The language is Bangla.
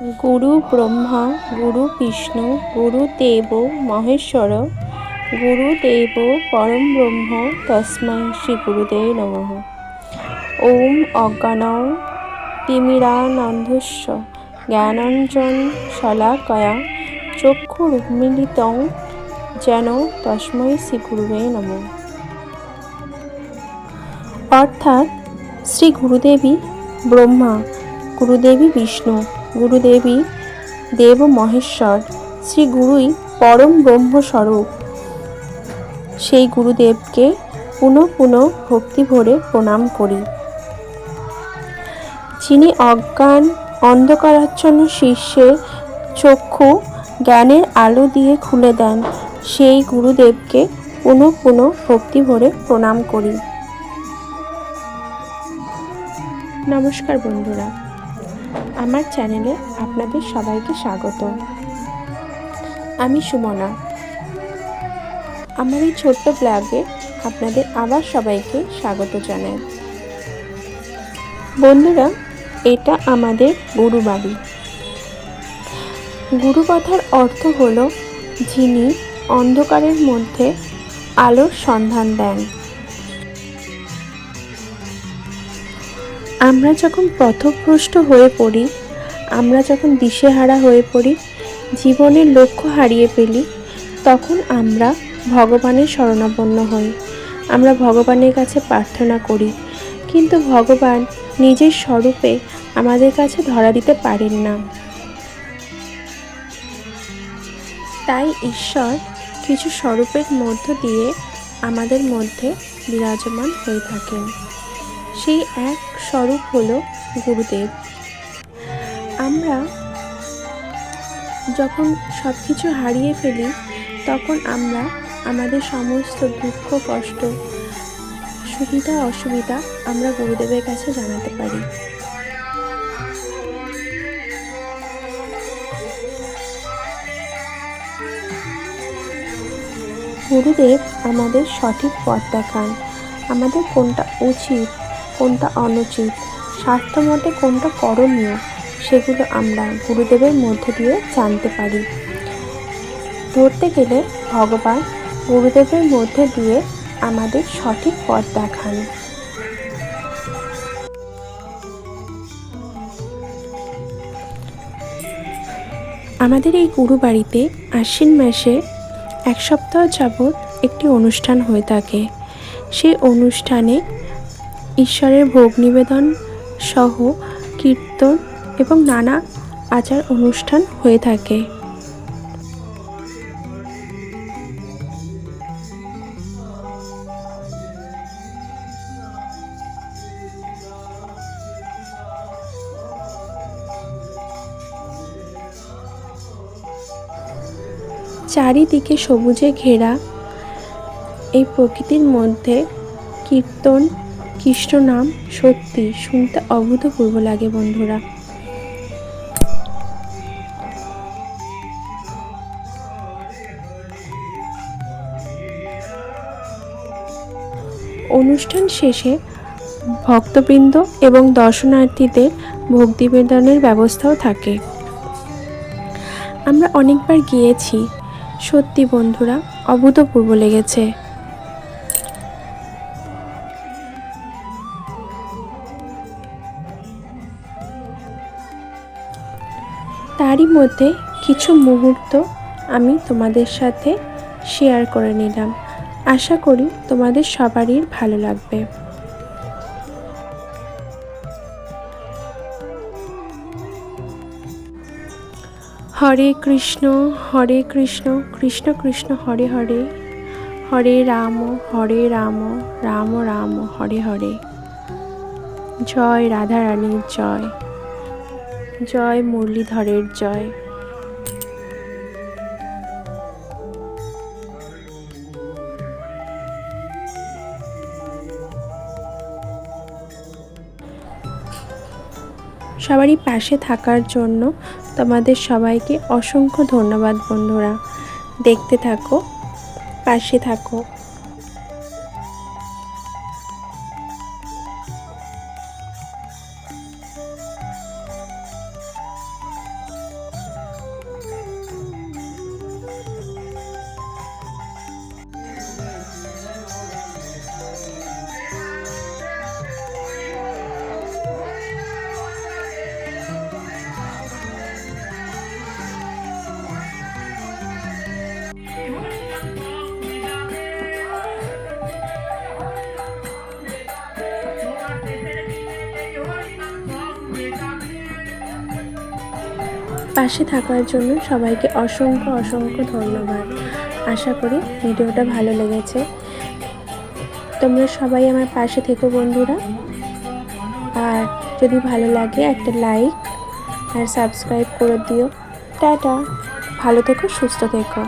গুরু ব্রহ্মা, গুরু বিষ্ণু গুরুদেব মহেশ্বর গুরুদেব পরম ব্রহ্ম, তস্মৈ শ্রী গুরুদেব নমঃ। ওম অজ্ঞান তিমিরানন্ধস্য জ্ঞানাঞ্জন শলাকয়া চক্ষুরুন্মিলিতং যেন তস্মৈ শ্রী গুরুবে নমঃ। অর্থাৎ শ্রী গুরুদেবী ব্রহ্মা, গুরুদেবী বিষ্ণু গুরুদেবী দেব মহেশ্বর শ্রী গুরুই পরম ব্রহ্মস্বরূপ। সেই গুরুদেবকে পুনঃ পুনঃ ভক্তি ভরে প্রণাম করি। যিনি অজ্ঞান, অন্ধকারাচ্ছন্ন শিষ্যের চক্ষু জ্ঞানের আলো দিয়ে খুলে দেন, সেই গুরুদেবকে পুনঃ পুনঃ ভক্তি ভরে প্রণাম করি। নমস্কার বন্ধুরা। আমার চ্যানেলে আপনাদের সবাইকে স্বাগত। আমি সুমনা। আমার এই ছোট্ট ব্লগে আপনাদের আবার সবাইকে স্বাগত জানাই। বন্ধুরা, এটা আমাদের গুরু বাড়ি গুরু কথার অর্থ হল, যিনি অন্ধকারের মধ্যে আলোর সন্ধান দেন। আমরা যখন পথভ্রষ্ট হয়ে পড়ি, আমরা যখন দিশেহারা হয়ে পড়ি, জীবনের লক্ষ্য হারিয়ে ফেলি, তখন আমরা ভগবানের শরণাপন্ন হই। আমরা ভগবানের কাছে প্রার্থনা করি, কিন্তু ভগবান নিজের স্বরূপে আমাদের কাছে ধরা দিতে পারেন না। তাই ঈশ্বর কিছু স্বরূপের মধ্য দিয়ে আমাদের মধ্যে বিরাজমান হয়ে থাকেন। সেই এক স্বরূপ হলো গুরুদেব। আমরা যখন সব কিছু হারিয়ে ফেলি, তখন আমরা আমাদের সমস্ত দুঃখ, কষ্ট, সুবিধা, অসুবিধা আমরা গুরুদেবের কাছে জানাতে পারি। গুরুদেব আমাদের সঠিক পথ দেখান। আমাদের কোনটা উচিত কোনটা অনুচিত? স্বাস্থ্য মতে কোনটা করণীয়? সেগুলো আমরা গুরুদেবের মধ্যে দিয়ে জানতে পারি। ধরতে গেলে ভগবান গুরুদেবের মধ্যে দিয়ে আমাদের সঠিক পথ দেখান। আমাদের এই গুরু বাড়িতে আশ্বিন মাসে এক সপ্তাহ যাবৎ একটি অনুষ্ঠান হয়ে থাকে। সেই অনুষ্ঠানে ঈশ্বরের ভোগ নিবেদন সহ কীর্তন এবং নানা আচার অনুষ্ঠান হয়ে থাকে। চারিদিকে সবুজে ঘেরা এই প্রকৃতির মধ্যে কীর্তন কৃষ্ণ নাম সত্যি শুনতে অভূতপূর্ব লাগে বন্ধুরা। অনুষ্ঠান শেষে ভক্তবৃন্দ এবং দর্শনার্থীদের নিবেদনের ব্যবস্থাও থাকে। আমরা অনেকবার গিয়েছি। সত্যি বন্ধুরা, অভূতপূর্ব লেগেছে। তারই মধ্যে কিছু মুহূর্ত আমি তোমাদের সাথে শেয়ার করে নিলাম। আশা করি তোমাদের সবারই ভালো লাগবে। হরে কৃষ্ণ হরে কৃষ্ণ কৃষ্ণ কৃষ্ণ, হরে হরে। হরে রাম হরে রাম রাম রাম, হরে হরে। জয় রাধা রানীর জয়। জয় মুরলীধরের জয়। সবারই পাশে থাকার জন্য তোমাদের সবাইকে অসংখ্য ধন্যবাদ বন্ধুরা। দেখতে থাকো, পাশে থাকো। পাশে থাকার জন্য সবাইকে অসংখ্য অসংখ্য ধন্যবাদ। আশা করি ভিডিওটা ভালো লেগেছে। তোমরা সবাই আমার পাশে থেকো বন্ধুরা। আর যদি ভালো লাগে একটা লাইক আর সাবস্ক্রাইব করে দিও। টাটা। ভালো থেকো, সুস্থ থেকো।